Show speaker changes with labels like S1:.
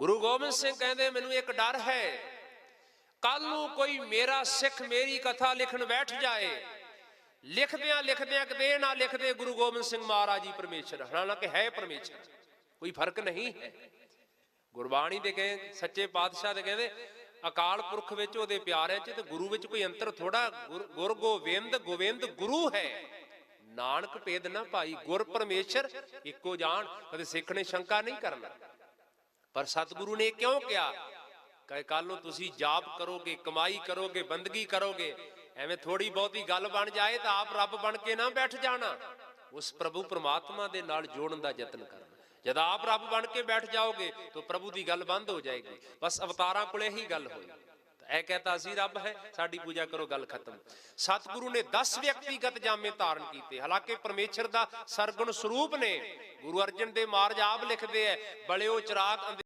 S1: ਗੁਰੂ ਗੋਬਿੰਦ ਸਿੰਘ ਕਹਿੰਦੇ, ਮੈਨੂੰ ਇੱਕ ਡਰ ਹੈ। ਕੱਲ ਨੂੰ ਕੋਈ ਮੇਰਾ ਸਿੱਖ ਮੇਰੀ ਕਥਾ ਲਿਖਣ ਬੈਠ ਜਾਏ। ਲਿਖਦਿਆਂ ਲਿਖਦਿਆਂ ਕਿਤੇ ਨਾ ਲਿਖਦੇ ਗੁਰੂ ਗੋਬਿੰਦ ਸਿੰਘ ਮਹਾਰਾਜ ਜੀ ਪਰਮੇਸ਼ਰ। ਹਾਲਾਂਕਿ ਹੈ ਪਰਮੇਸ਼ਰ। ਕੋਈ ਫ਼ਰਕ ਨਹੀਂ ਹੈ। ਗੁਰਬਾਣੀ ਦੇ ਕਹੇ, ਸੱਚੇ ਪਾਤਸ਼ਾਹ ਦੇ ਕਹਿੰਦੇ, ਅਕਾਲ ਪੁਰਖ ਵਿੱਚ ਉਹਦੇ ਪਿਆਰਿਆਂ 'ਚ ਤੇ ਗੁਰੂ ਵਿੱਚ ਕੋਈ ਅੰਤਰ ਥੋੜਾ ਗੁਰ ਗੋਬਿੰਦ ਗੋਬਿੰਦ ਗੁਰੂ ਹੈ। ਨਾਨਕ ਭੇਦ ਨਾ ਭਾਈ ਗੁਰ ਪਰਮੇਸ਼ਰ ਇੱਕੋ ਜਾਣ ਕਦੇ ਸਿੱਖ ਨੇ ਸ਼ੰਕਾ ਨਹੀਂ ਕਰਨਾ। ਪਰ ਸਤਿਗੁਰੂ ਨੇ ਕਿਉਂ ਕਿਹਾ? ਕਿ ਕੱਲ ਨੂੰ ਤੁਸੀਂ ਜਾਪ ਕਰੋਗੇ, ਕਮਾਈ ਕਰੋਗੇ, ਬੰਦਗੀ ਕਰੋਗੇ, ਐਵੇਂ ਥੋੜੀ ਬਹੁਤੀ ਗੱਲ ਬਣ ਜਾਏ ਤਾਂ ਆਪ ਰੱਬ ਬਣ ਕੇ ਨਾ ਬੈਠ ਜਾਣਾ। ਉਸ ਪ੍ਰਭੂ ਪ੍ਰਮਾਤਮਾ ਦੇ ਨਾਲ ਜੋੜਨ ਦਾ ਯਤਨ ਕਰਨਾ। ਜਦ ਆਪ ਰੱਬ ਬਣ ਕੇ ਬੈਠ ਜਾਓਗੇ ਤਾਂ ਪ੍ਰਭੂ ਦੀ ਗੱਲ ਬੰਦ ਹੋ ਜਾਏਗੀ। ਬਸ ਅਵਤਾਰਾਂ ਕੋਲੇ ਹੀ ਗੱਲ ਹੋਈ। ਤਾਂ ਇਹ ਕਹਤਾ, ਅਸੀਂ ਰੱਬ ਹੈ, ਸਾਡੀ ਪੂਜਾ ਕਰੋ, ਗੱਲ ਖਤਮ। ਸਤਿਗੁਰੂ ਨੇ 10 ਵਿਅਕਤੀਗਤ ਜਾਮੇ ਧਾਰਨ ਕੀਤੇ। ਹਾਲਾਂਕਿ ਪਰਮੇਸ਼ਰ ਦਾ ਸਰਗੁਣ ਸਰੂਪ ਨੇ। ਗੁਰੂ ਅਰਜਨ ਦੇ ਮਹਾਰਾਜ ਆਪ ਲਿਖਦੇ ਐ, ਬਲਿਓ ਚਿਰਾਗ ਅੰਧੇ-